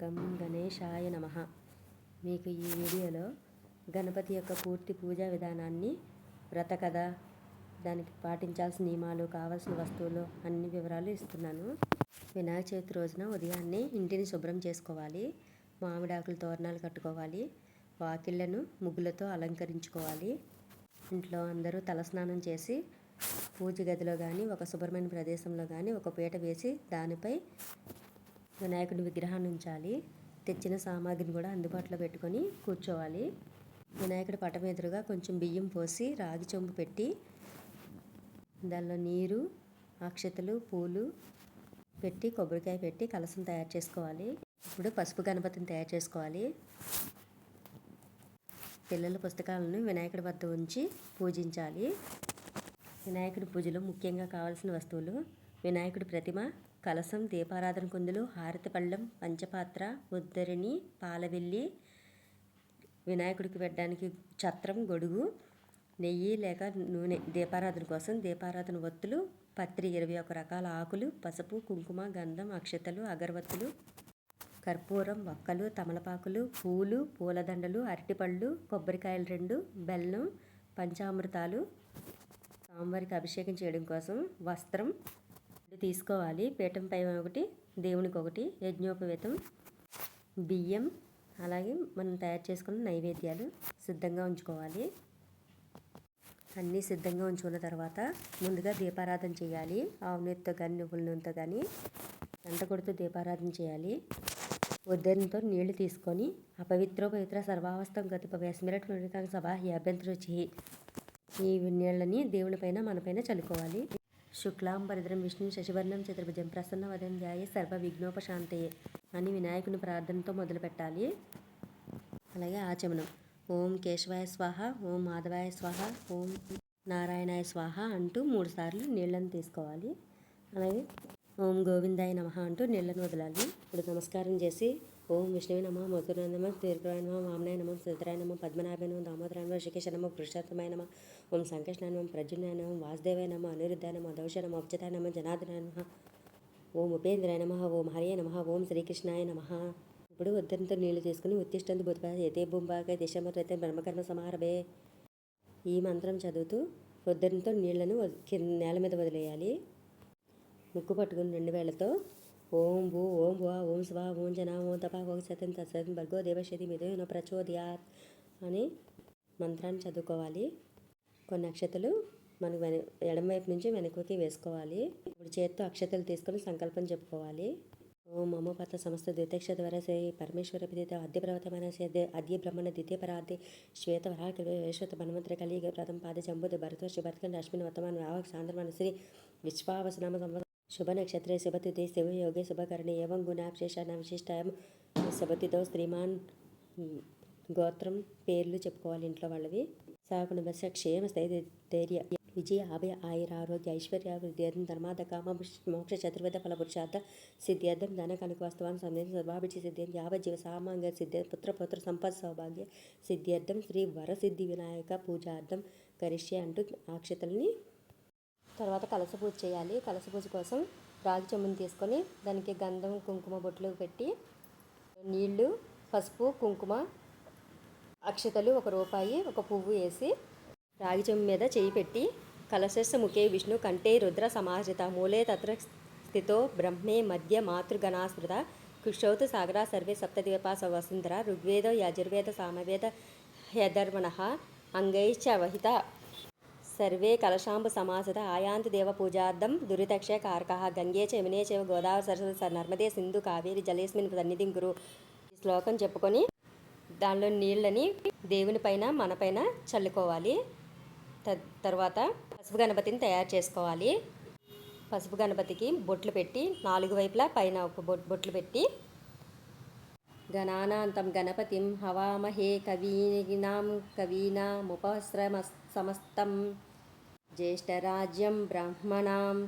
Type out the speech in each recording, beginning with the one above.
గం గణేశాయ నమ. మీకు ఈ వీడియోలో గణపతి యొక్క పూర్తి పూజా విధానాన్ని వ్రత కథ దానికి పాటించాల్సిన నియమాలు కావాల్సిన వస్తువులు అన్ని వివరాలు ఇస్తున్నాను. వినాయక చవితి రోజున ఉదయాన్నే ఇంటిని శుభ్రం చేసుకోవాలి. మామిడాకులు తోరణాలు కట్టుకోవాలి. వాకిళ్ళను ముగ్గులతో అలంకరించుకోవాలి. ఇంట్లో అందరూ తలస్నానం చేసి పూజ గదిలో కానీ ఒక శుభ్రమైన ప్రదేశంలో కానీ ఒక పీట వేసి దానిపై వినాయకుడి విగ్రహాన్ని ఉంచాలి. తెచ్చిన సామాగ్రిని కూడా అందుబాటులో పెట్టుకొని కూర్చోవాలి. వినాయకుడి పటం ఎదురుగా కొంచెం బియ్యం పోసి రాగి చెంబు పెట్టి దానిలో నీరు అక్షతలు పూలు పెట్టి కొబ్బరికాయ పెట్టి కలసం తయారు చేసుకోవాలి. ఇప్పుడు పసుపు గణపతిని తయారు చేసుకోవాలి. పిల్లల పుస్తకాలను వినాయకుడి వద్ద ఉంచి పూజించాలి. వినాయకుడి పూజలో ముఖ్యంగా కావాల్సిన వస్తువులు వినాయకుడి ప్రతిమ కలసం దీపారాధన కుందులు హారతిపళ్ళెం పంచపాత్ర ఉద్దరిని పాలవెల్లి వినాయకుడికి పెట్టడానికి ఛత్రం గొడుగు నెయ్యి లేక నూనె దీపారాధన కోసం దీపారాధన ఒత్తులు పత్రి ఇరవై ఒక రకాల ఆకులు పసుపు కుంకుమ గంధం అక్షతలు అగరవత్తులు కర్పూరం వక్కలు తమలపాకులు పూలు పూలదండలు అరటిపళ్ళు కొబ్బరికాయలు రెండు బెల్లం పంచామృతాలు స్వామివారికి అభిషేకం చేయడం కోసం వస్త్రం తీసుకోవాలి. పీఠంపై ఒకటి దేవునికి ఒకటి యజ్ఞోపవేతం బియ్యం అలాగే మనం తయారు చేసుకున్న నైవేద్యాలు సిద్ధంగా ఉంచుకోవాలి. అన్నీ సిద్ధంగా ఉంచుకున్న తర్వాత ముందుగా దీపారాధన చేయాలి. ఆవు నూనెతో కానీ నువ్వుల నూనెతో కానీ గంట కొడుతూ దీపారాధన చేయాలి. ఉద్దరితో నీళ్ళు తీసుకొని అపవిత్రో పవిత్ర సర్వావస్థం గతిప వేసమిరట్ సభ అభ్యంతరం చేయి ఈ నీళ్ళని దేవునిపైన మనపైన చల్లుకోవాలి. శుక్లాంబరద్రం విష్ణు శశివర్ణం చతుర్భుజం ప్రసన్న వదం ధ్యాయ సర్వ విఘ్నోపశాంతయే అని వినాయకుని ప్రార్థనతో మొదలు పెట్టాలి అలాగే ఆచమనం. ఓం కేశవాయ స్వాహ ఓం మాధవాయ స్వాహ ఓం నారాయణాయ స్వాహ అంటూ మూడుసార్లు నీళ్ళను తీసుకోవాలి. అలాగే ఓం గోవిందాయ నమ అంటూ నీళ్ళను వదలాలి. ఇప్పుడు నమస్కారం చేసి ఓం విష్ణువే నమ మధురాయ నమ దీర్ఘరాయ నమ వామనాయ నమ సిద్ధరాయ నమ పద్మనాభ నమ దామోదరాయ నమ ఋషికేశ నమ పురుషోత్తమాయ నమ ఓం సంకృష్ణాయ నమ ప్రజునాయ నమ వాసుదేవాయ నమ అనిరుద్ధాయ నమ దౌష నమ అబ్జతాయ నమ నమ ఓం ఉపేంద్రాయ నమ ఓం హరియ నమ ఓం శ్రీకృష్ణాయ నమ ఇప్పుడు ఉద్దరంతో నీళ్ళు తీసుకుని ఉత్తిష్టందు బుధ యతే బొంబాక దిశమరైతే బ్రహ్మకర్మ సమారభే ఈ మంత్రం చదువుతూ ఉద్దరంతో నీళ్ళను నేల మీద వదిలేయాలి. ముక్కు పట్టుకుని రెండు వేళ్ళతో ఓం భూ ఓం భువ ఓం శివ ఓం జన ఓం తప ఓం సతం తత్సతం భర్గో దేవశతి మిథున ప్రచోదయాత్ అని మంత్రాన్ని చదువుకోవాలి. కొన్ని అక్షతలు మనం వెన ఎడమవైపు నుంచి వెనుకకి వేసుకోవాలి. ఇప్పుడు చేత్తో అక్షతలు తీసుకొని సంకల్పం చెప్పుకోవాలి. ఓం మమోపత సమస్త ద్వితక్ష ద్వారా శ్రీ పరమేశ్వర పిదిత అద్య పర్వతమైన అద్య బ్రహ్మణ ద్వితీయ పరాద్య శ్వేత వరాక వేశ్వత మన్మంత్ర కలియుగ ప్రథమ పాద జంబుద భరత శుభత్కన్ రశ్మిని వర్తమాన వాహక సాంద్రమాన శ్రీ విశ్వావసనామ సంవ శుభ నక్షత్రే శుభతిథి శివయోగే శుభకరణి ఏవం గుణాక్షేషణ విశిష్టాయం శుభతితో శ్రీమాన్ గోత్రం పేర్లు చెప్పుకోవాలి ఇంట్లో వాళ్ళవి. సాగుణ బస క్షేమ ధైర్య విజయ అభయ ఆయుర ఆరోగ్య ఐశ్వర్య వృద్ధ్యర్థం ధర్మాద కామ మోక్ష చతుర్వేద ఫల పురుషార్థ సిద్ధ్యర్థం ధన కనుక వాస్తవాన్ని సందేశం సర్వాభిచి సిద్ధ్యం యావజ్జీవ సామాంగ సిద్ధి పుత్ర పుత్ర సంపద సౌభాగ్య సిద్ధ్యర్థం శ్రీ వరసిద్ధి వినాయక పూజార్థం కరిష్య అంటూ అక్షతల్ని తర్వాత కలస పూజ చేయాలి. కలస పూజ కోసం రాగి చెంబుని తీసుకొని దానికి గంధం కుంకుమ బొట్లు పెట్టి నీళ్ళు పసుపు కుంకుమ అక్షతలు ఒక రూపాయి ఒక పువ్వు వేసి రాగి చెంబు మీద చేయి పెట్టి కలశస్స ముఖే విష్ణు కంటే రుద్ర సమాజిత మూలే తత్ర స్థితో బ్రహ్మే మధ్య మాతృగణాస్మృత కుషౌతు సాగరా సర్వే సప్తదీపాస వసుంధర ఋగ్వేద యజుర్వేద సామవేద హ్యధర్మణ అంగైశ్చ వహిత సర్వే కలశాంబ సమాసత ఆయాంతి దేవ పూజార్థం దురితక్ష కారక గంగే చ యమునే గోదావరి సరస్వతి నర్మదే సింధు కావేరి జలేస్మిన్ సన్నిధిం గురు. ఈ శ్లోకం చెప్పుకొని దానిలో నీళ్ళని దేవుని పైన మన పైన చల్లుకోవాలి. తర్వాత పసుపు గణపతిని తయారు చేసుకోవాలి. పసుపు గణపతికి బొట్లు పెట్టి నాలుగు వైపులా పైన ఒక బొట్లు పెట్టి గణానాంతం గణపతిం హవామహే కవీనాం కవీనాముపశ్రమ సమస్తం జ్యేష్ఠరాజ్యం బ్రాహ్మణాం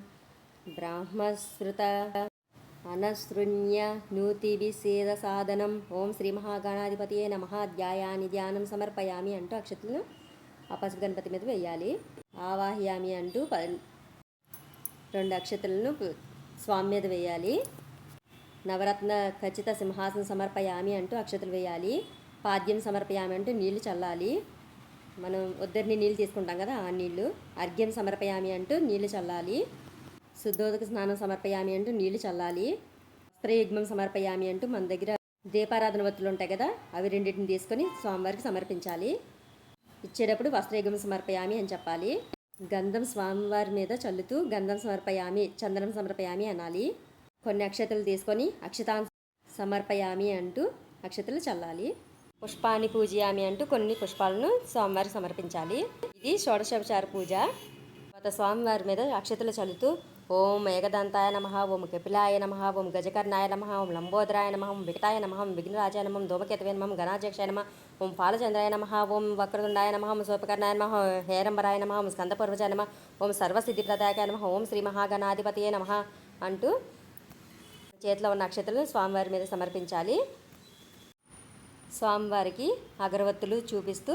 బ్రాహ్మశ్రుత అనసృణ్య నూతిభిసేద సాధనం. ఓం శ్రీ మహాగణాధిపతియే నమ. ధ్యాయాని ధ్యానం సమర్పయామి అంటూ అక్షతులను ఆ పసుపు గణపతి మీద వేయాలి. ఆవాహ్యామి అంటూ ప రెండు అక్షతలను స్వామి మీద వేయాలి. నవరత్న ఖచ్చిత సింహాసనం సమర్పయామి అంటూ అక్షతలు వేయాలి. పాద్యం సమర్పయామి అంటూ నీళ్ళు చల్లాలి. మనం ఉద్దరిని నీళ్ళు తీసుకుంటాం కదా ఆ నీళ్ళు. అర్ఘ్యం సమర్పయామి అంటూ నీళ్ళు చల్లాలి. శుద్ధోదక స్నానం సమర్పయామి అంటూ నీళ్ళు చల్లాలి. వస్త్రయజ్ఞం సమర్పయామి అంటూ మన దగ్గర దీపారాధన వత్తులు ఉంటాయి కదా అవి రెండింటిని తీసుకొని స్వామివారికి సమర్పించాలి. ఇచ్చేటప్పుడు వస్త్రయజ్ఞం సమర్పయామి అని చెప్పాలి. గంధం స్వామివారి మీద చల్లుతూ గంధం సమర్పయామి చందనం సమర్పయామి అనాలి. కొన్ని అక్షతలు తీసుకొని అక్షతాన్ సమర్పయామి అంటూ అక్షతలు చల్లాలి. పుష్పాన్ని పూజయామి అంటూ కొన్ని పుష్పాలను స్వామివారికి సమర్పించాలి. ఇది షోడశోపచార పూజ. తర్వాత స్వామివారి మీద అక్షతలు చల్లుతూ ఓం ఏకదంతాయ నమ ఓం కపిలాయ నమ ఓం గజకర్ణాయ నమ ఓం లంబోదరాయ నమ ఓం వికటాయ నమ ఓం విఘ్నరాజాయ నమ ఓం ధూమకేతవే నమ ఓం గణాధ్యక్షాయ నమ ఓం పాలచంద్రాయ నమ ఓం వక్రతుండాయ నమ ఓం సోపకర్ణాయ నమ హేరంబరాయ నమ ఓం స్కందపూర్వజాయ నమ ఓం సర్వసిద్ధిప్రదాయకాయ నమ ఓం శ్రీ మహాగణాధిపతియే నమ అంటూ చేతిలో ఉన్న నక్షత్రాలను స్వామివారి మీద సమర్పించాలి స్వామివారికి అగరవత్తులు చూపిస్తూ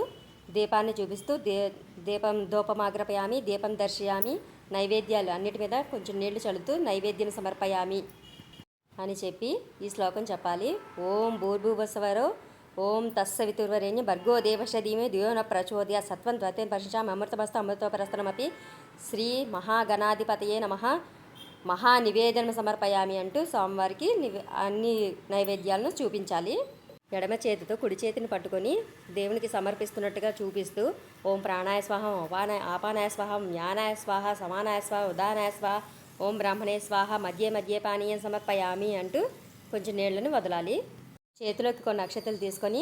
దీపాన్ని చూపిస్తూ దే దీపం ధూపమాగ్రపయామి దీపం దర్శయామి నైవేద్యాలు అన్నిటి మీద కొంచెం నీళ్ళు చల్లుతూ నైవేద్యం సమర్పయామి అని చెప్పి ఈ శ్లోకం చెప్పాలి. ఓం భూర్భువస్వరో ఓం తస్సవితుర్వరేణ్య భర్గో దేవషధీమే దియోన ప్రచోదయ సత్వం త్వతేన్ పరిశామి అమృతమస్త అమృతోపరస్తనమపి. శ్రీ మహాగణాధిపతయే నమ. మహానివేదనం సమర్పయామి అంటూ స్వామివారికి నివే అన్ని నైవేద్యాలను చూపించాలి. ఎడమ చేతితో కుడి చేతిని పట్టుకొని దేవునికి సమర్పిస్తున్నట్టుగా చూపిస్తూ ఓం ప్రాణాయ స్వాహం అపానాయ ఆపానాయ స్వాహం జ్ఞానాయ స్వాహ సమానాయ స్వాహ ఉదానాయ స్వాహ ఓం బ్రాహ్మణే స్వాహ మధ్య మధ్య పానీయం సమర్పయామి అంటూ కొంచెం నీళ్ళను వదలాలి. చేతిలోకి కొన్ని అక్షతలు తీసుకొని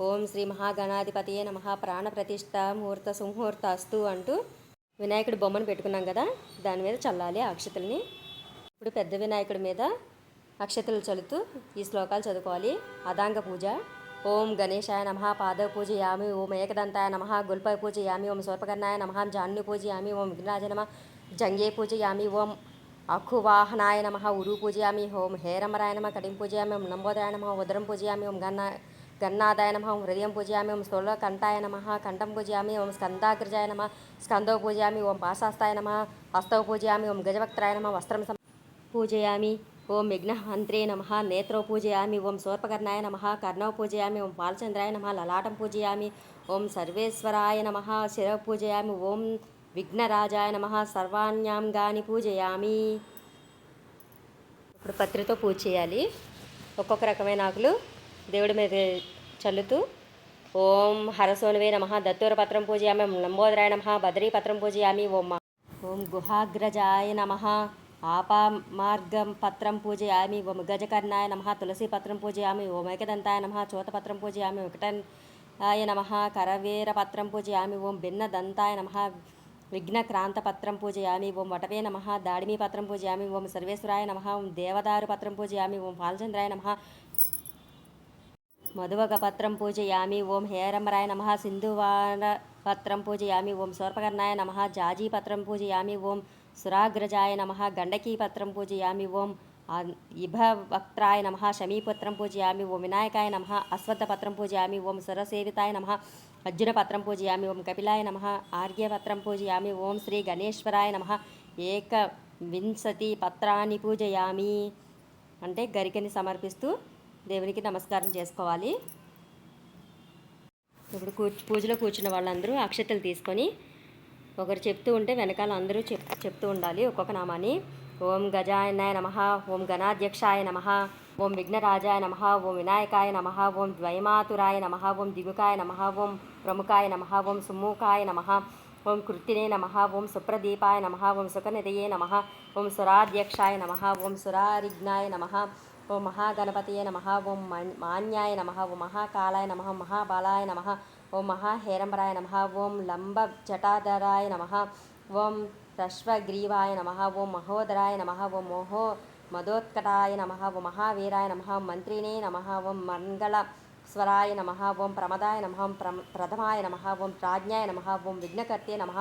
ఓం శ్రీ మహాగణాధిపతియే నమ ప్రాణ ప్రతిష్ట ముహూర్త సుముహూర్త అస్తు అంటూ వినాయకుడి బొమ్మను పెట్టుకున్నాం కదా దాని మీద చల్లాలి అక్షతల్ని. ఇప్పుడు పెద్ద వినాయకుడి మీద అక్షతలు చల్లుతూ ఈ శ్లోకాలు చదువుకోవాలి అదాంగ పూజ ఓం గణేశాయ నమ పాదవ పూజ యామి ఓం ఏకదంతాయ నమ గుల్ప పూజ యామి ఓం స్వర్పకర్ణాయ నమ జాన్యు పూజ యామి ఓం విఘ్నరాజ నమ జంగే పూజ యామి ఓం అఖువాహనాయ నమ ఉరు పూజయామి ఓం హేరమరాయ నమ కటిం పూజయామి ఓం లంబోదరాయ నమ ఉదరం పూజయామి ఓం గన్న గన్నాదాయ నమ ఓం హృదయం పూజయామి ఓం స్థూలకంఠాయ నమ కంఠం పూజయామి ఓం స్కందాగ్రజాయ నమ స్కందో పూజయామి ఓం పాశాస్తాయ నమ హస్తవ పూజయామి ఓం గజవక్త్రాయ నమ వస్త్రం పూజయామి ఓం విఘ్నహంత్రే నమ నేత్రో పూజయామి ఓం సోర్పకర్ణాయ నమ కర్ణవ పూజయామి ఓం పాలచంద్రాయ నమ లలాటం పూజయామి ఓం సర్వేశ్వరాయ నమ శిరవ పూజయామి ఓం విఘ్నరాజాయ నమ సర్వాణ్యాంగాని పూజయామి. ఇప్పుడు పత్రితో పూజ చేయాలి. ఒక్కొక్క రకమైన ఆకులు దేవుడి మీద చల్లుతూ ఓం హరసోనువే నమ దత్తూర పత్రం పూజయామి ఓం లంబోదరాయ నమ బద్రీ పత్రం పూజయామి ఓం ఓం గుహాగ్రజాయ నమ. ఆపామార్గం పత్రం పూజయామి ఓం గజకర్ణాయ నమ తులసి పత్రం పూజయామి ఓం ఏకదంతాయ నమ చోతపత్రం పూజయామి వికటనాయ నమ కరవేర పత్రం పూజయామి ఓం భిన్నదంతాయ నమ విఘ్నక్రాంత పత్రం పూజయామి ఓం వటవే నమ దాడిమీ పత్రం పూజయామి ఓం సర్వేశ్వరాయ నమ ఓం దేవదారు పత్రం పూజయామి ఓం పాలచంద్రాయ నమ మధువక పత్రం పూజయామి ఓం హేరమరాయ నమ సింధువాన పత్రం పూజయామి ఓం సోర్పకర్ణాయ నమ జాజీ పత్రం పూజయామి ఓం సురాగ్రజాయ నమ గండకీ పత్రం పూజయామి ఓం ఇభవక్త్రాయ నమ శమీపత్రం పూజయామి ఓం వినాయకాయ నమ అశ్వత్థపత్రం పూజయామి ఓం సురసేవితాయ నమ అర్జునపత్రం పూజయామి ఓం కపిలాయ నమ ఆర్ఘ్యపత్రం పూజయామి ఓం శ్రీ గణేశ్వరాయ నమ ఏక వింశతి పత్రాన్ని పూజయామి. అంటే గరికని సమర్పిస్తూ దేవునికి నమస్కారం చేసుకోవాలి. ఇప్పుడు కూ పూజలో కూర్చున్న వాళ్ళందరూ అక్షతలు తీసుకొని ఒకరు చెప్తూ ఉంటే వెనకాల అందరూ చెప్ చెప్తూ ఉండాలి ఒక్కొక్క నామాన్ని ఓం గజాయనాయ నమ ఓం గణాధ్యక్షాయ నమ ఓం విఘ్నరాజాయ నమ ఓం వినాయకాయ నమ ఓం ద్వైమాతురాయ నమ ఓం దిగుకాయ నమ ఓం ప్రముఖాయ నమ ఓం సుముఖాయ నమ ఓం కృత్తినే నమ ఓం సుప్రదీపాయ నమ ఓం సుఖనిధయే నమ ఓం సురాధ్యక్షాయ నమ ఓం సురారిజ్ఞాయ నమ ఓం మహాగణపతియే నమ ఓం మన్- మాన్యాయ నమ ఓం మహాకాలాయ నమ మహాబాలాయ నమ ఓం మహాహేరంబరాయ నమ ఓం లంబ జటాధరాయ నమ ఓం రశ్వగ్రీవాయ నమ ఓం మహోదరాయ నమ ఓం మోహో మదోత్కటాయ నమ ఓం మహావీరాయ నమ మంత్రినే నమ ఓం మంగళ స్వరాయ నమ ఓం ప్రమదాయ నమ ఓం ప్ర ప్రథమాయ నమ ఓం ప్రాజ్ఞాయ నమ ఓం విఘ్నకర్తే నమ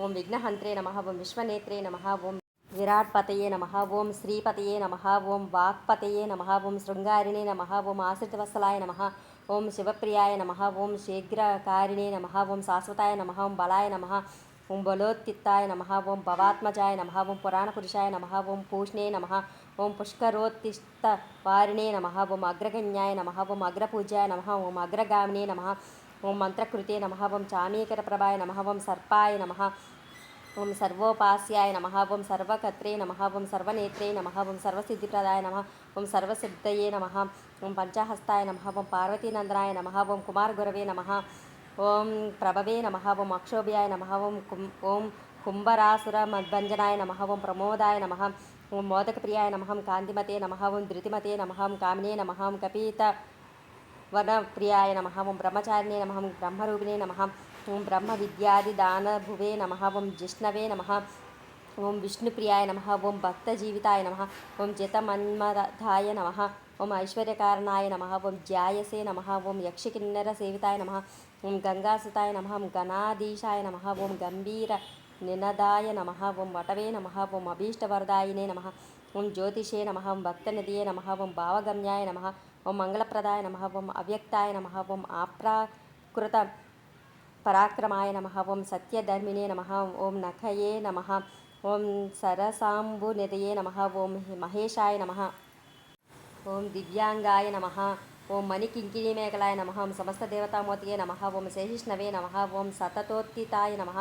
ఓం విఘ్నహంత్రే నమ ఓం విశ్వనేత్రే నమ ఓం విరాట్పతయే నమ ఓం శ్రీపతయే నమ ఓం వాక్పతయే నమ ఓం శృంగారిణే నమ ఓం ఆశ్రితవత్సలాయ నమ ఓం శివప్రియాయ నమ ఓం శీఘ్రకారిణే నమ ఓం శాశ్వతాయ నమ ఓం బలాయ నమ ఓం బలోత్తిత్తాయ నమ ఓం భవాత్మజాయ నమ ఓం పురాణపురుషాయ నమ ఓం పూష్ణే నమ ఓం పుష్కరోత్తిష్ట వారిణే నమ ఓం అగ్రగణ్యాయ నమ ఓం అగ్రపూజ్యాయ నమ ఓం అగ్రగామినే నమ ఓం మంత్రకృతే నమ ఓం చామీకర ప్రభాయ నమ ఓం సర్పాయ నమ ఓం సర్వోపాస్యాయ నమ ఓం సర్వకత్రే నమ ఓం సర్వనేత్రే నమ ఓం సర్వసిద్ధిప్రదాయ నమ ఓం సర్వసిద్ధయే నమ ఓం పంచహస్తాయ నమ ఓం పార్వతీనందనాయ నమ ఓం కుమారగురవే నమ ఓం ప్రభవే నమ ఓం అక్షోభ్యాయ నమ ఓం కుం ఓం కుంభరాసుర మద్భంజనాయ నమ ఓం ప్రమోదాయ నమ ఓం మోదకప్రియాయ నమ కాంతిమతే నమ ఓం ధృతిమతే నమ కామినే నమ కపీత వనప్రియాయ నమ ఓం బ్రహ్మచారిణే నమ బ్రహ్మరూపిణే నమ ఓం బ్రహ్మ విద్యాది దానభువే నమ ఓం జిష్ణవే నమ ఓం విష్ణుప్రియాయ నమ ఓం భక్త జీవితాయ నమ ఓం జితమన్మదాయ నమ ఓం ఐశ్వర్యకారణాయ నమ ఓం జ్యాయసే నమ ఓం యక్షకిన్నర సేవితాయ నమ ఓం గంగాసుతాయ నమ ఓం గణాధీశాయ నమ ఓం గంభీర నినదాయ నమ ఓం వటవే నమ ఓం అభీష్టవరదాయినే నమ ఓం జ్యోతిషే నమ ఓం భక్తనదియే నమ ఓం భావగమ్యాయ నమ ఓం మంగళప్రదాయ నమ ఓం అవ్యక్తాయ నమ ఓం ఆప్రాకృత పరాక్రమాయ నమ ఓం సత్యధర్మిణే నమ ఓం నఖయే నమ ఓం సరసాంబునిధయే నమ ఓం మహేశాయ నమ ఓం దివ్యాంగాయ నమ ఓం మణికింకిణీ మేఘలాయ నమ ఓం సమస్త దేవతామూర్తియే నమ ఓం శేషిష్ణవే నమ ఓం సతతోత్తితాయ నమ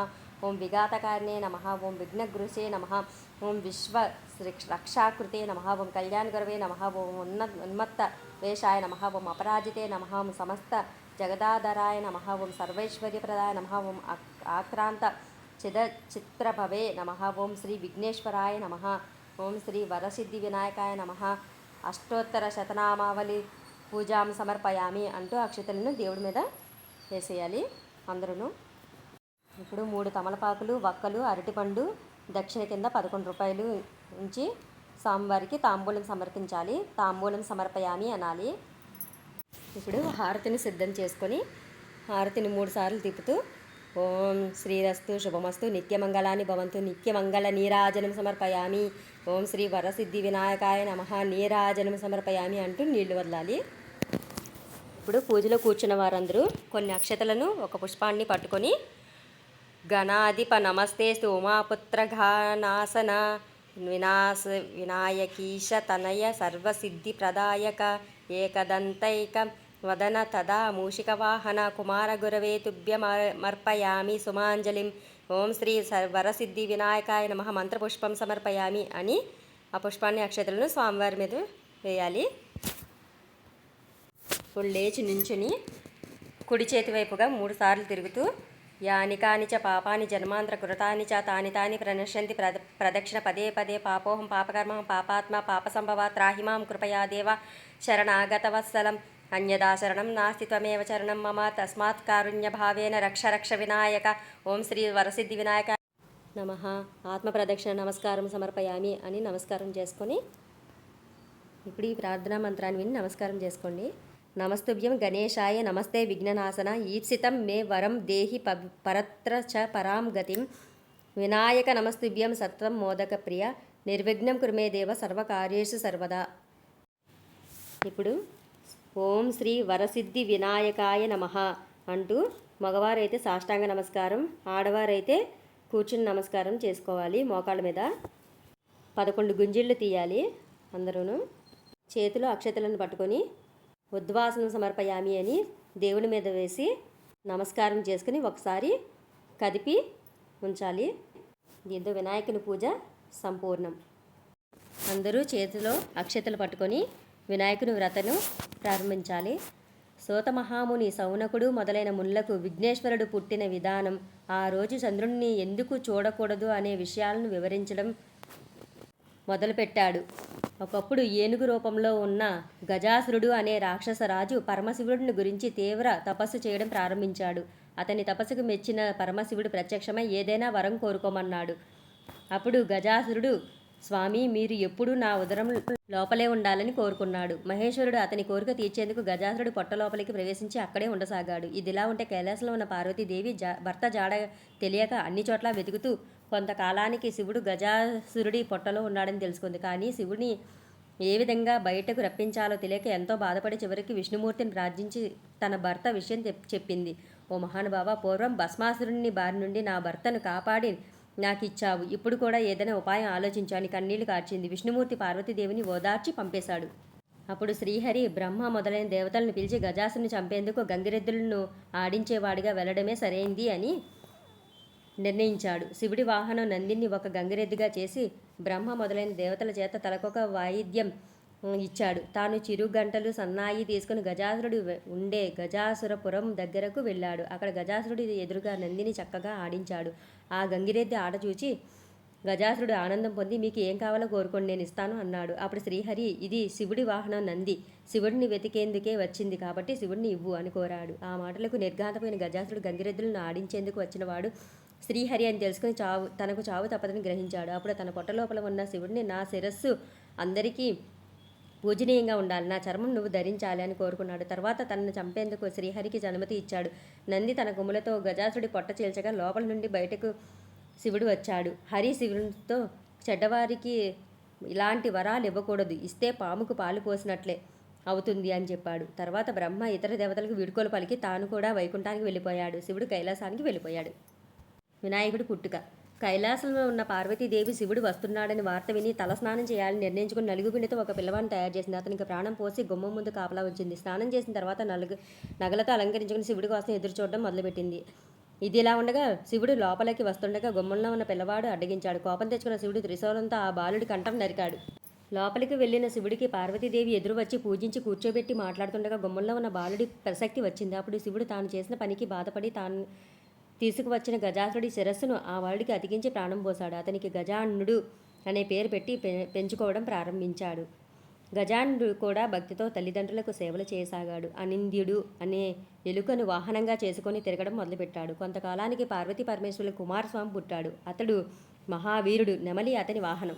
ఓం విఘాతకారిణే నమ ఓం విఘ్నగృషే నమ ఓం విశ్వ రక్షాకృతే నమ ఓం కళ్యాణగురవే నమ ఓం ఉన్న ఉన్మత్త వేషాయ నమ ఓం అపరాజితే నమ ఓం సమస్త జగదాధరాయ నమ ఓం సర్వైశ్వర్యప్రదాయ నమ ఓం ఆక్రాంత చిద చిత్రభవే నమ ఓం శ్రీ విఘ్నేశ్వరాయ నమ ఓం శ్రీ వరసిద్ధి వినాయకాయ నమ అష్టోత్తర శతనామావళి పూజాం సమర్పయామి అంటూ అక్షతలను దేవుడి మీద వేసేయాలి అందరూ ఇప్పుడు మూడు తమలపాకులు వక్కలు అరటిపండు దక్షిణ కింద పదకొండు రూపాయలు ఉంచి స్వామివారికి తాంబూలం సమర్పించాలి. తాంబూలం సమర్పయామి అనాలి. ఇప్పుడు హారతిని సిద్ధం చేసుకొని హారతిని మూడు సార్లు తిప్పుతూ ఓం శ్రీరస్తు శుభమస్తు నిత్యమంగళాన్ని భవంతు నిత్యమంగళ నీరాజనం సమర్పయామి. ఓం శ్రీ వరసిద్ధి వినాయకాయ నమ నీరాజనం సమర్పయామి అంటూ నీళ్ళు వదలాలి. ఇప్పుడు పూజలో కూర్చున్న వారందరూ కొన్ని అక్షతలను ఒక పుష్పాన్ని పట్టుకొని గణాధిప నమస్తే ఉమాపుత్ర ఘానాసన వినాశ వినాయకీశ తనయ సర్వసిద్ధి ప్రదాయక ఏకదంతైక వదన తదా మూషికవాహన కుమారగురవే తుభ్యమర్పయామి సుమాంజలిం ఓం శ్రీ వరసిద్ధి వినాయకాయ నమ మంత్రపుష్పం సమర్పయామి అని ఆ పుష్పాన్ని అక్షతలను స్వామివారి మీద వేయాలి. ఇప్పుడు లేచి నించుని కుడి చేతి వైపుగా మూడు సార్లు తిరుగుతూ యాని కాని చ పాపాని జన్మాంతర కృతాని చ తాని తాని ప్రణశ్యంతి ప్రద ప్రదక్షిణ పదే పదే పాపోహం పాపకర్మం పాపాత్మ పాప సంభవ త్రాహిమాం కృపయా దేవ శరణాగతవత్సలం. అన్యదా శరణం నాస్తి త్వమేవ చరణం మమ తస్మాత్ కారుణ్యభావేన రక్ష రక్ష వినాయక. ఓం శ్రీ వరసిద్ధి వినాయక. నమ. ఆత్మ ప్రదక్షిణ నమస్కారం సమర్పయామి అని నమస్కారం చేసుకొని ఇప్పుడు ఈ ప్రార్థనా మంత్రాన్ని విని నమస్కారం చేసుకోండి. నమస్తుభ్యం గణేశాయ నమస్తే విఘ్ననాశన. ఈప్సితం మే వరం దేహి ప పరత్ర చ పరాం గతిం. వినాయక నమస్తుభ్యం సత్వం మోదక ప్రియ నిర్విఘ్నం కురుమే దేవ సర్వకార్యేషు సర్వదా. ఇప్పుడు ఓం శ్రీ వరసిద్ధి వినాయకాయ నమ అంటూ మగవారైతే సాష్టాంగ నమస్కారం ఆడవారైతే కూర్చుని నమస్కారం చేసుకోవాలి మోకాళ్ళ మీద. పదకొండు గుంజిళ్ళు తీయాలి అందరూను. చేతిలో అక్షతలను పట్టుకొని ఉద్వాసనం సమర్పయామి అని దేవుని మీద వేసి నమస్కారం చేసుకుని ఒకసారి కదిపి ఉంచాలి. దీంతో వినాయకుని పూజ సంపూర్ణం. అందరూ చేతిలో అక్షతలు పట్టుకొని వినాయకుని వ్రతను ప్రారంభించాలి. సోతమహాముని సౌనకుడు మొదలైన ముళ్ళకు విఘ్నేశ్వరుడు పుట్టిన విధానం ఆ రోజు చంద్రుణ్ణి ఎందుకు చూడకూడదు అనే విషయాలను వివరించడం మొదలుపెట్టాడు. ఒకప్పుడు ఏనుగు రూపంలో ఉన్న గజాసురుడు అనే రాక్షసరాజు పరమశివుడిని గురించి తీవ్ర తపస్సు చేయడం ప్రారంభించాడు. అతని తపస్సుకు మెచ్చిన పరమశివుడు ప్రత్యక్షమై ఏదైనా వరం కోరుకోమన్నాడు. అప్పుడు గజాసురుడు స్వామి మీరు ఎప్పుడూ నా ఉదరం లోపలే ఉండాలని కోరుకున్నాడు. మహేశ్వరుడు అతని కోరిక తీర్చేందుకు గజాసురుడు పొట్ట లోపలికి ప్రవేశించి అక్కడే ఉండసాగాడు. ఇదిలా ఉంటే కైలాసంలో ఉన్న పార్వతీదేవి జా భర్త జాడ తెలియక అన్ని చోట్ల వెతుకుతూ కొంతకాలానికి శివుడు గజాసురుడి పొట్టలో ఉన్నాడని తెలుసుకుంది. కానీ శివుడిని ఏ విధంగా బయటకు రప్పించాలో తెలియక ఎంతో బాధపడి చివరికి విష్ణుమూర్తిని ప్రార్థించి తన భర్త విషయం చెప్- చెప్పింది. ఓ మహానుభావ పూర్వం భస్మాసురుణ్ణి బారి నుండి నా భర్తను కాపాడి నాకు ఇచ్చావు ఇప్పుడు కూడా ఏదైనా ఉపాయం ఆలోచించాను కన్నీళ్ళు కార్చింది. విష్ణుమూర్తి పార్వతీదేవిని ఓదార్చి పంపేశాడు. అప్పుడు శ్రీహరి బ్రహ్మ మొదలైన దేవతలను పిలిచి గజాసుని చంపేందుకు గంగిరెద్దులను ఆడించేవాడిగా వెళ్ళడమే సరైంది అని నిర్ణయించాడు. శివుడి వాహనం నందిని ఒక గంగిరెద్దుగా చేసి బ్రహ్మ మొదలైన దేవతల చేత తలకొక వాయిద్యం ఇచ్చాడు. తాను చిరుగంటలు సన్నాయి తీసుకుని గజాసురుడు ఉండే గజాసురపురం దగ్గరకు వెళ్ళాడు. అక్కడ గజాసురుడి ఎదురుగా నందిని చక్కగా ఆడించాడు. ఆ గంగిరెద్ది ఆట చూచి గజాసురుడు ఆనందం పొంది మీకు ఏం కావాలో కోరుకోండి నేను ఇస్తాను అన్నాడు. అప్పుడు శ్రీహరి ఇది శివుడి వాహనం నంది. శివుడిని వెతికేందుకే వచ్చింది కాబట్టి శివుడిని ఇవ్వు అని కోరాడు. ఆ మాటలకు నిర్ఘాంతమైన గజాసురుడు గంగిరెద్దులను ఆడించేందుకు వచ్చినవాడు శ్రీహరి అని తెలుసుకుని చావు తనకు చావు తప్పదని గ్రహించాడు. అప్పుడు తన పొట్ట లోపల ఉన్న శివుడిని నా శిరస్సు అందరికీ పూజనీయంగా ఉండాలి. నా చర్మం నువ్వు ధరించాలి అని కోరుకున్నాడు. తర్వాత తనను చంపేందుకు శ్రీహరికి అనుమతి ఇచ్చాడు. నంది తన కొమ్ములతో గజాసుడి పొట్ట చీల్చగా లోపల నుండి బయటకు శివుడు వచ్చాడు. హరి శివునితో చెడ్డవారికి ఇలాంటి వరాలు ఇవ్వకూడదు. ఇస్తే పాముకు పాలు పోసినట్లే అవుతుంది అని చెప్పాడు. తర్వాత బ్రహ్మ ఇతర దేవతలకు వీడుకోలు పలికి తాను కూడా వైకుంఠానికి వెళ్ళిపోయాడు. శివుడు కైలాసానికి వెళ్ళిపోయాడు. వినాయకుడి పుట్టుక. కైలాసంలో ఉన్న పార్వతీదేవి శివుడు వస్తున్నాడని వార్త విని తలస్నానం చేయాలని నిర్ణయించుకుని నలుగు పిండితో ఒక పిల్లవాడిని తయారు చేసింది. అతనికి ప్రాణం పోసి గుమ్మం ముందు కాపలా ఉంచింది. స్నానం చేసిన తర్వాత నలుగు నగలతో అలంకరించుకుని శివుడి కోసం ఎదురు చూడడం మొదలుపెట్టింది. ఇది ఇలా ఉండగా శివుడు లోపలికి వస్తుండగా గుమ్మంలో ఉన్న పిల్లవాడు అడ్డగించాడు. కోపం తెచ్చుకున్న శివుడు త్రిశూలంతో ఆ బాలుడి కంఠం నరికాడు. లోపలికి వెళ్ళిన శివుడికి పార్వతీదేవి ఎదురు వచ్చి పూజించి కూర్చోబెట్టి మాట్లాడుతుండగా గుమ్మంలో ఉన్న బాలుడి ప్రసక్తి వచ్చింది. అప్పుడు శివుడు తాను చేసిన పనికి బాధపడి తాను తీసుకువచ్చిన గజాసుడి శిరస్సును ఆ వాడికి అతికించి ప్రాణం పోశాడు. అతనికి గజాన్నుడు అనే పేరు పెట్టి పె- పెంచుకోవడం ప్రారంభించాడు. గజానుడు కూడా భక్తితో తల్లిదండ్రులకు సేవలు చేయసాగాడు. అనింద్యుడు అనే ఎలుకను వాహనంగా చేసుకొని తిరగడం మొదలుపెట్టాడు. కొంతకాలానికి పార్వతీ పరమేశ్వరుల కుమారస్వామి పుట్టాడు. అతడు మహావీరుడు. నెమలి అతని వాహనం.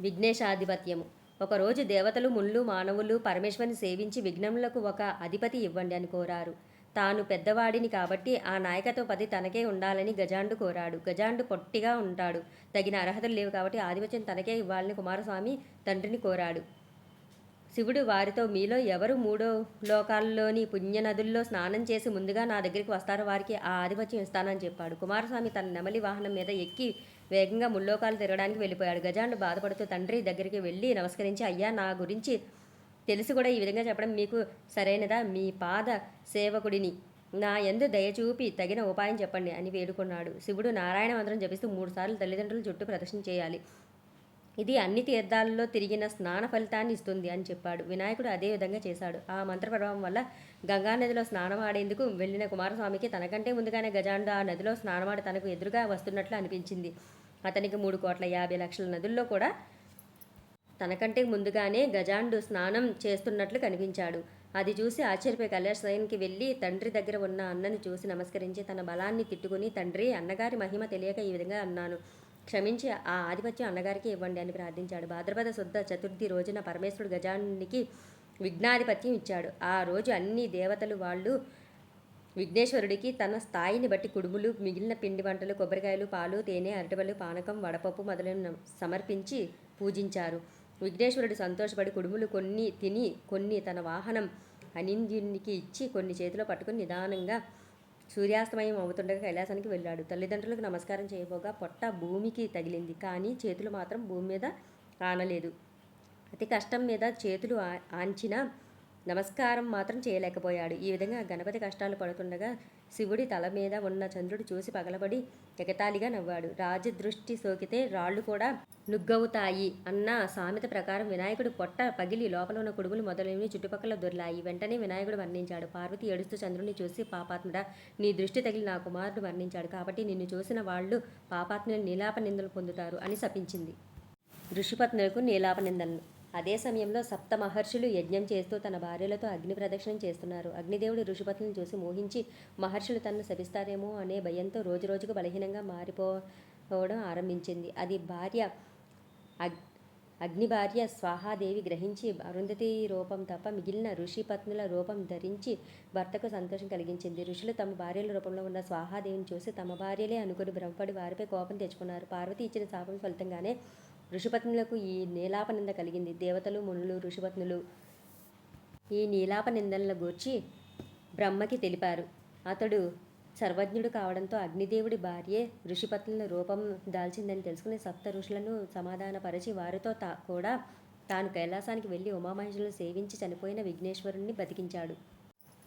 విఘ్నేశాధిపత్యము. ఒకరోజు దేవతలు ముళ్ళు మానవులు పరమేశ్వరుని సేవించి విఘ్నములకు ఒక అధిపతి ఇవ్వండి అని కోరారు. తాను పెద్దవాడిని కాబట్టి ఆ నాయకత్వ పది తనకే ఉండాలని గజాండు కోరాడు. గజాండు పొట్టిగా ఉంటాడు. తగిన అర్హతలు లేవు కాబట్టి ఆధిపత్యం తనకే ఇవ్వాలని కుమారస్వామి తండ్రిని కోరాడు. శివుడు వారితో మీలో ఎవరు మూడో లోకాల్లోని పుణ్యనదుల్లో స్నానం చేసి ముందుగా నా దగ్గరికి వస్తారో వారికి ఆ ఆధిపత్యం ఇస్తానని చెప్పాడు. కుమారస్వామి తన నెమలి వాహనం మీద ఎక్కి వేగంగా ముల్లోకాలు తిరగడానికి వెళ్ళిపోయాడు. గజాండు బాధపడుతూ తండ్రి దగ్గరికి వెళ్ళి నమస్కరించి అయ్యా నా గురించి తెలిసి కూడా ఈ విధంగా చెప్పడం మీకు సరైనదా? మీ పాద సేవకుడిని. నా ఎందు దయచూపి తగిన ఉపాయం చెప్పండి అని వేడుకున్నాడు. శివుడు నారాయణ మంత్రం జపిస్తూ మూడుసార్లు తల్లిదండ్రుల చుట్టూ ప్రదర్శన చేయాలి. ఇది అన్ని తీర్థాలలో తిరిగిన స్నాన ఫలితాన్ని ఇస్తుంది అని చెప్పాడు. వినాయకుడు అదే విధంగా చేశాడు. ఆ మంత్ర ప్రభావం వల్ల గంగా నదిలో స్నానం ఆడేందుకు వెళ్ళిన కుమారస్వామికి తనకంటే ముందుగానే గజాండ ఆ నదిలో స్నానమాడి తనకు ఎదురుగా వస్తున్నట్లు అనిపించింది. అతనికి మూడు కోట్ల యాభై లక్షల నదుల్లో కూడా తనకంటే ముందుగానే గజాండు స్నానం చేస్తున్నట్లు కనిపించాడు. అది చూసి ఆశ్చర్యపోయి కైలాసానికి వెళ్ళి తండ్రి దగ్గర ఉన్న అన్నని చూసి నమస్కరించి తన బలాన్ని తిట్టుకుని తండ్రి అన్నగారి మహిమ తెలియక ఈ విధంగా అన్నాను. క్షమించి ఆ ఆధిపత్యం అన్నగారికి ఇవ్వండి అని ప్రార్థించాడు. భాద్రపద శుద్ధ చతుర్థి రోజున పరమేశ్వరుడు గజానికి విఘ్నాధిపత్యం ఇచ్చాడు. ఆ రోజు అన్ని దేవతలు వాళ్ళు విఘ్నేశ్వరుడికి తన స్థాయిని బట్టి కుడుములు మిగిలిన పిండి వంటలు కొబ్బరికాయలు పాలు తేనె అరటిపళ్ళు పానకం వడపప్పు మొదలైన సమర్పించి పూజించారు. విఘ్నేశ్వరుడు సంతోషపడి కుడుములు కొన్ని తిని కొన్ని తన వాహనం అనింద్యునికి ఇచ్చి కొన్ని చేతిలో పట్టుకుని నిదానంగా సూర్యాస్తమయం అవుతుండగా కైలాసానికి వెళ్ళాడు. తల్లిదండ్రులకు నమస్కారం చేయబోగా పొట్ట భూమికి తగిలింది. కానీ చేతులు మాత్రం భూమి మీద ఆనలేదు. అతి కష్టం మీద చేతులు ఆ- నమస్కారం మాత్రం చేయలేకపోయాడు. ఈ విధంగా గణపతి కష్టాలు పడుతుండగా శివుడి తల మీద ఉన్న చంద్రుడు చూసి పగలబడి ఎగతాళిగా నవ్వాడు. రాజదృష్టి సోకితే రాళ్ళు కూడా నుగ్గవుతాయి అన్న సామెత ప్రకారం వినాయకుడు పొట్ట పగిలి లోపల ఉన్న కుడుములు మొదలైనవి చుట్టుపక్కల దొర్లాయి. వెంటనే వినాయకుడు వర్ణించాడు. పార్వతి ఏడుస్తూ చంద్రుని చూసి పాపాత్ముడా నీ దృష్టి తగిలి నా కుమారుడు వర్ణించాడు కాబట్టి నిన్ను చూసిన వాళ్ళు పాపాత్ములు నీలాప నిందలు పొందుతారు అని శపించింది. ఋషిపత్నులకు నీలాప నిందనలు అదే సమయంలో సప్త మహర్షులు యజ్ఞం చేస్తూ తన భార్యలతో అగ్ని ప్రదక్షిణం చేస్తున్నారు. అగ్నిదేవుడు ఋషిపత్నులను చూసి మోహించి మహర్షులు తనను శపిస్తారేమో అనే భయంతో రోజురోజుకు బలహీనంగా మారిపోవడం ఆరంభించింది. అది భార్య అగ్ అగ్ని భార్య స్వాహాదేవి గ్రహించి అరుంధతి రూపం తప్ప మిగిలిన ఋషి పత్నుల రూపం ధరించి భర్తకు సంతోషం కలిగించింది. ఋషులు తమ భార్యల రూపంలో ఉన్న స్వాహాదేవిని చూసి తమ భార్యలే అనుకుని భ్రమపడి వారిపై కోపం తెచ్చుకున్నారు. పార్వతి ఇచ్చిన శాపం ఫలితంగానే ఋషిపత్నులకు ఈ నీలాప నింద కలిగింది. దేవతలు మునులు ఋషిపత్నులు ఈ నీలాప నిందనల గూర్చి బ్రహ్మకి తెలిపారు. అతడు సర్వజ్ఞుడు కావడంతో అగ్నిదేవుడి భార్యే ఋషిపత్నుల రూపం దాల్చిందని తెలుసుకుని సప్త ఋషులను సమాధానపరిచి వారితో తా కూడా తాను కైలాసానికి వెళ్ళి ఉమామహేశ్వరులను సేవించి చనిపోయిన విఘ్నేశ్వరుణ్ణి బతికించాడు.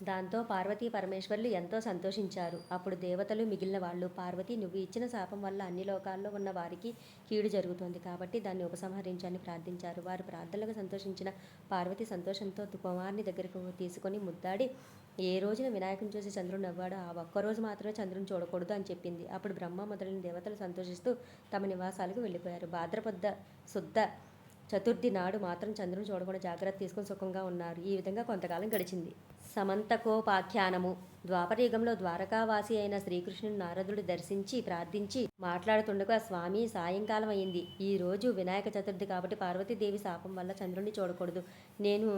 దాంతో పార్వతీ పరమేశ్వర్లు ఎంతో సంతోషించారు. అప్పుడు దేవతలు మిగిలిన వాళ్ళు పార్వతి నువ్వు ఇచ్చిన శాపం వల్ల అన్ని లోకాల్లో ఉన్న వారికి కీడు జరుగుతోంది కాబట్టి దాన్ని ఉపసంహరించని ప్రార్థించారు. వారు ప్రార్థనలకు సంతోషించిన పార్వతి సంతోషంతో కుమారుని దగ్గరకు తీసుకొని ముద్దాడి ఏ రోజున వినాయకుని చూసి చంద్రుడు నవ్వాడో ఆ ఒక్కరోజు మాత్రమే చంద్రుని చూడకూడదు అని చెప్పింది. అప్పుడు బ్రహ్మ మొదలైన దేవతలు సంతోషిస్తూ తమ నివాసాలకు వెళ్ళిపోయారు. భాద్రపద శుద్ధ చతుర్థి నాడు మాత్రం చంద్రుని చూడకుండా జాగ్రత్త తీసుకుని సుఖంగా ఉన్నారు. ఈ విధంగా కొంతకాలం గడిచింది. సమంతకోపాఖ్యానము. ద్వాపరయుగంలో ద్వారకావాసి అయిన శ్రీకృష్ణుని నారదుడు దర్శించి ప్రార్థించి మాట్లాడుతుండగా స్వామి సాయంకాలం అయింది. ఈ రోజు వినాయక చతుర్థి కాబట్టి పార్వతీదేవి శాపం వల్ల చంద్రుడిని చూడకూడదు. నేను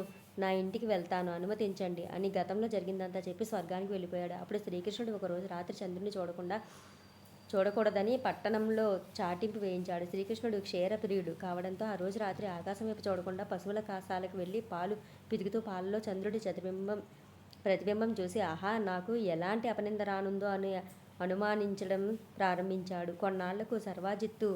నా ఇంటికి వెళ్తాను అనుమతించండి అని గతంలో జరిగిందంతా చెప్పి స్వర్గానికి వెళ్ళిపోయాడు. అప్పుడు శ్రీకృష్ణుడు ఒకరోజు రాత్రి చంద్రుని చూడకుండా చూడకూడదని పట్టణంలో చాటింపు వేయించాడు. శ్రీకృష్ణుడు క్షీరప్రియుడు కావడంతో ఆ రోజు రాత్రి ఆకాశం వైపు చూడకుండా పశువుల కాసాలకు వెళ్ళి పాలు పితుకుతూ పాలలో చంద్రుడి ప్రతిబింబం ప్రతిబింబం చూసి ఆహా నాకు ఎలాంటి అపనింద రానుందో అని అనుమానించడం ప్రారంభించాడు. కొన్నాళ్ళకు సర్వాజిత్తు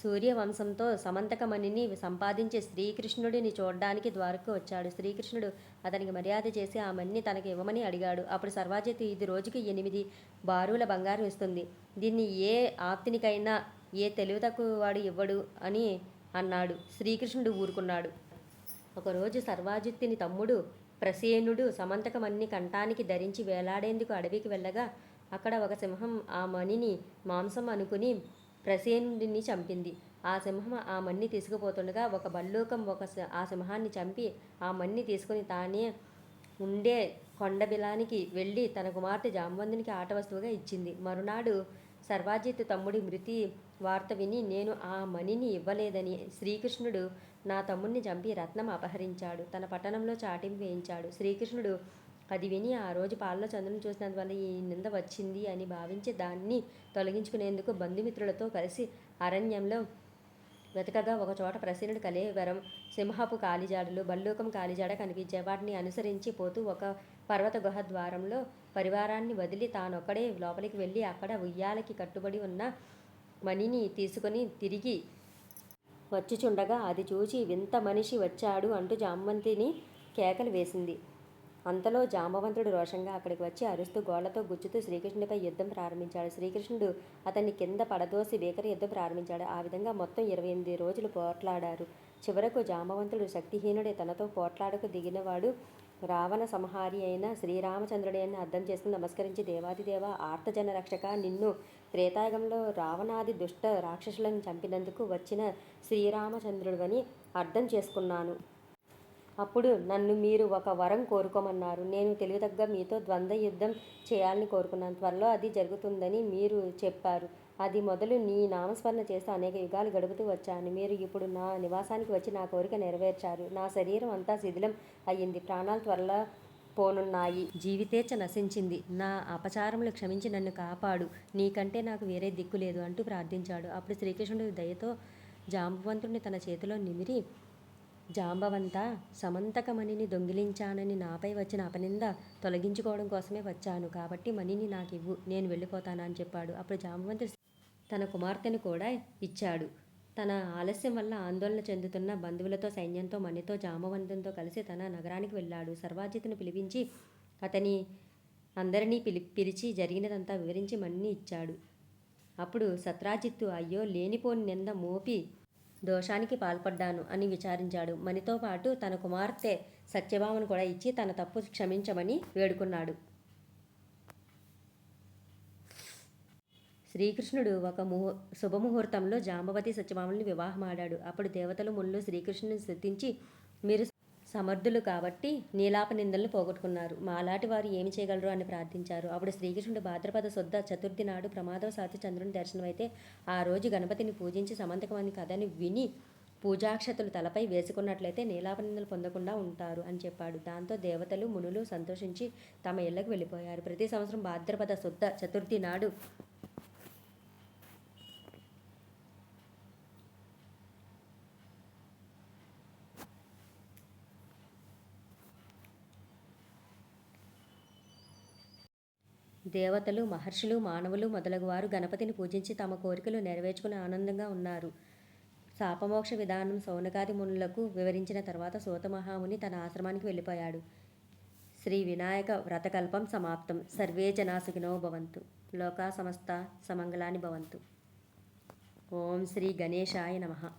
సూర్యవంశంతో సమంతకమణిని సంపాదించి శ్రీకృష్ణుడిని చూడడానికి ద్వారకు వచ్చాడు. శ్రీకృష్ణుడు అతనికి మర్యాద చేసి ఆ మణిని తనకి ఇవ్వమని అడిగాడు. అప్పుడు సర్వాజిత్ ఇది రోజుకి ఎనిమిది బారుల బంగారం ఇస్తుంది. దీన్ని ఏ ఆప్తినికైనా ఏ తెలివి తక్కువ వాడు ఇవ్వడు అని అన్నాడు. శ్రీకృష్ణుడు ఊరుకున్నాడు. ఒకరోజు సర్వాజిత్తిని తమ్ముడు ప్రసేనుడు సమంతకమన్ని కంఠానికి ధరించి వేలాడేందుకు అడవికి వెళ్ళగా అక్కడ ఒక సింహం ఆ మణిని మాంసం అనుకుని ప్రసేనుడిని చంపింది. ఆ సింహం ఆ మణిని తీసుకుపోతుండగా ఒక బల్లూకం ఒక ఆ సింహాన్ని చంపి ఆ మణిని తీసుకుని తానే ఉండే కొండబిలానికి వెళ్ళి తన కుమార్తె జాంబందునికి ఆట వస్తువుగా ఇచ్చింది. మరునాడు సర్వాజిత్ తమ్ముడి మృతి వార్త విని నేను ఆ మణిని ఇవ్వలేదని శ్రీకృష్ణుడు నా తమ్ముణ్ణి చంపి రత్నం అపహరించాడు. తన పట్టణంలో చాటింపు వేయించాడు. శ్రీకృష్ణుడు అది విని ఆ రోజు పాలలో చంద్రుని చూసినందువల్ల ఈ నింద వచ్చింది అని భావించి దాన్ని తొలగించుకునేందుకు బంధుమిత్రులతో కలిసి అరణ్యంలో వెతకగా ఒక చోట ప్రసీనుడు కలేవరం సింహపు కాలిజాడలు బల్లూకం కాలిజాడ కనిపించే వాటిని అనుసరించి పోతూ ఒక పర్వత గుహ ద్వారంలో పరివారాన్ని వదిలి తానొక్కడే లోపలికి వెళ్ళి అక్కడ ఉయ్యాలకి కట్టుబడి ఉన్న మణిని తీసుకొని తిరిగి వచ్చుచుండగా అది చూచి వింత మనిషి వచ్చాడు అంటూ జామంతిని కేకలు వేసింది. అంతలో జాంబవంతుడు రోషంగా అక్కడికి వచ్చి అరుస్తూ గోళ్ళతో గుచ్చుతూ శ్రీకృష్ణుడిపై యుద్ధం ప్రారంభించాడు. శ్రీకృష్ణుడు అతన్ని కింద పడదోసి భీకర యుద్ధం ప్రారంభించాడు. ఆ విధంగా మొత్తం ఇరవై ఎనిమిది రోజులు పోట్లాడారు. చివరకు జాంబవంతుడు శక్తిహీనుడే. తనతో పోట్లాడకు దిగినవాడు రావణ సంహారి అయిన శ్రీరామచంద్రుడే అని అర్థం చేసుకుని నమస్కరించి దేవాదిదేవ ఆర్తజన రక్షక నిన్ను త్రేతాయుగంలో రావణాది దుష్ట రాక్షసులను చంపినందుకు వచ్చిన శ్రీరామచంద్రుడని అర్థం చేసుకున్నాను. అప్పుడు నన్ను మీరు ఒక వరం కోరుకోమన్నారు. నేను తెలివితగ్గ మీతో ద్వంద్వ యుద్ధం చేయాలని కోరుకున్నాను. త్వరలో అది జరుగుతుందని మీరు చెప్పారు. అది మొదలు నీ నామస్మరణ చేస్తూ అనేక యుగాలు గడుపుతూ వచ్చాను. మీరు ఇప్పుడు నా నివాసానికి వచ్చి నా కోరిక నెరవేర్చారు. నా శరీరం అంతా శిథిలం అయ్యింది. ప్రాణాలు త్వరలో పోనున్నాయి. జీవితేచ్ఛ నశించింది. నా అపచారములు క్షమించి నన్ను కాపాడు. నీకంటే నాకు వేరే దిక్కు లేదు అంటూ ప్రార్థించాడు. అప్పుడు శ్రీకృష్ణుడు దయతో జాంబవంతుడిని తన చేతిలో నిమిరి జాంబవంత సమంతకమణిని దొంగిలించానని నాపై వచ్చిన అపనింద తొలగించుకోవడం కోసమే వచ్చాను. కాబట్టి మణిని నాకు ఇవ్వు నేను వెళ్ళిపోతాను అని చెప్పాడు. అప్పుడు జాంబవంతుడు తన కుమార్తెను కూడా ఇచ్చాడు. తన ఆలస్యం వల్ల ఆందోళన చెందుతున్న బంధువులతో సైన్యంతో మణితో జామవంతంతో కలిసి తన నగరానికి వెళ్ళాడు. సర్వాజిత్ను పిలిపించి అతని అందరినీ పిలి పిలిచి జరిగినదంతా వివరించి మణిని ఇచ్చాడు. అప్పుడు సత్రాజిత్తు అయ్యో లేనిపోని నింద మోపి దోషానికి పాల్పడ్డాను అని విచారించాడు. మణితో పాటు తన కుమార్తె సత్యభామను కూడా ఇచ్చి తన తప్పు క్షమించమని వేడుకున్నాడు. శ్రీకృష్ణుడు ఒక ముహూ శుభముహూర్తంలో జాంబవతి సత్యభామల్ని వివాహమాడాడు. అప్పుడు దేవతలు ముళ్ళు శ్రీకృష్ణుని స్తుతించి మీరు సమర్థులు కాబట్టి నీలాప నిందలను పోగొట్టుకున్నారు. మాలాటి వారు ఏమి చేయగలరు అని ప్రార్థించారు. అప్పుడు శ్రీకృష్ణుడు భాద్రపద శుద్ధ చతుర్థి నాడు ప్రమాదవశాత్తు చంద్రుని దర్శనమైతే ఆ రోజు గణపతిని పూజించి సమంతకమని కథని విని పూజాక్షతులు తలపై వేసుకున్నట్లయితే నీలాపనిందలు పొందకుండా ఉంటారు అని చెప్పాడు. దాంతో దేవతలు మునులు సంతోషించి తమ ఇళ్ళకు వెళ్ళిపోయారు. ప్రతి సంవత్సరం భాద్రపద శుద్ధ చతుర్థి నాడు దేవతలు మహర్షులు మానవులు మొదలగు వారు గణపతిని పూజించి తమ కోరికలు నెరవేర్చుకుని ఆనందంగా ఉన్నారు. శాపమోక్ష విధానం సౌనకాది మునులకు వివరించిన తర్వాత సూతమహాముని తన ఆశ్రమానికి వెళ్ళిపోయాడు. శ్రీ వినాయక వ్రతకల్పం సమాప్తం. సర్వే జనాసుకినో భవంతు. లోకా సమస్త సమంగళాని భవంతు. ఓం శ్రీ గణేశాయ నమః.